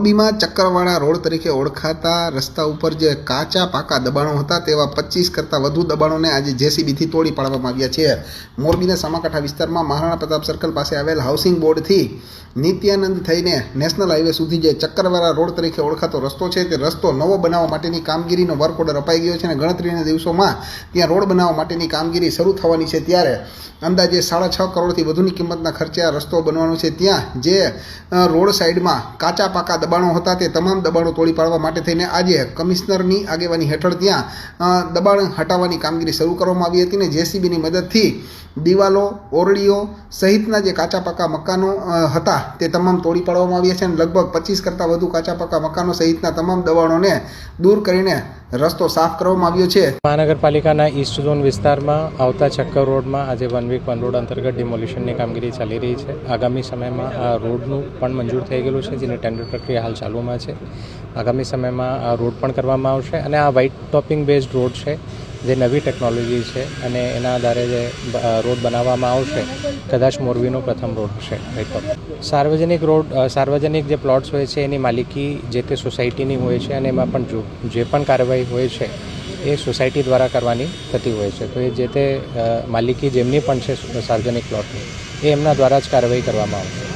મોરબીમાં ચક્કરવાળા રોડ તરીકે ઓળખાતા રસ્તા ઉપર જે કાચા પાકા દબાણો હતા તેવા પચીસ કરતાં વધુ દબાણોને આજે જેસીબીથી તોડી પાડવામાં આવ્યા છે. મોરબીના સામાકાંઠા વિસ્તારમાં મહારાણા પ્રતાપ સર્કલ પાસે આવેલ હાઉસિંગ બોર્ડથી નિત્યાનંદ થઈને નેશનલ હાઈવે સુધી જે ચક્કરવાળા રોડ તરીકે ઓળખાતો રસ્તો છે તે રસ્તો નવો બનાવવા માટેની કામગીરીનો વર્ક ઓર્ડર અપાઈ ગયો છે અને ગણતરીના દિવસોમાં ત્યાં રોડ બનાવવા માટેની કામગીરી શરૂ થવાની છે ત્યારે અંદાજે સાડા છ કરોડથી વધુની કિંમતના ખર્ચે આ રસ્તો બનવાનો છે. ત્યાં જે રોડ સાઈડમાં કાચા પાકા દબાણો હતા તે તમામ દબાણો તોડી પાડવા માટે થઈને આજે કમિશનરની આગેવાની હેઠળ ત્યાં દબાણ હટાવવાની કામગીરી શરૂ કરવામાં આવી હતી ને જેસીબીની મદદથી દિવાલો, ઓરડીઓ સહિતના જે કાચા પાકા મકાનો હતા તે તમામ તોડી પાડવામાં આવ્યા છે અને લગભગ પચીસ કરતાં વધુ કાચા પાકા મકાનો સહિતના તમામ દબાણોને દૂર કરીને રસ્તો સાફ કરવામાં આવ્યો છે. મહાનગરપાલિકાના ઈસ્ટ ઝોન વિસ્તારમાં આવતા ચક્કર રોડમાં આજે વન વીક વન રોડ અંતર્ગત ડિમોલિશનની કામગીરી ચાલી રહી છે. આગામી સમયમાં આ રોડનું પણ મંજૂર થઈ ગયેલું છે, જેની ટેન્ડર પ્રક્રિયા હાલ ચાલુમાં છે. આગામી સમયમાં આ રોડ પણ કરવામાં આવશે અને આ વ્હાઇટ ટોપિંગ બેઝડ રોડ છે જે નવી ટેકનોલોજી છે અને એના આધારે જે રોડ બનાવવામાં આવશે, કદાચ મોરબીનો પ્રથમ રોડ હશે સાર્વજનિક રોડ સાર્વજનિક જે પ્લોટ્સ હોય છે, એની માલિકી જે તે સોસાયટીની હોય છે અને એમાં પણ જે પણ કાર્યવાહી હોય છે, એ સોસાયટી દ્વારા કરવાની થતી હોય છે. તો એ જે તે માલિકી જેમની પણ છે સાર્વજનિક પ્લોટની, એ એમના દ્વારા જ કાર્યવાહી કરવામાં આવશે.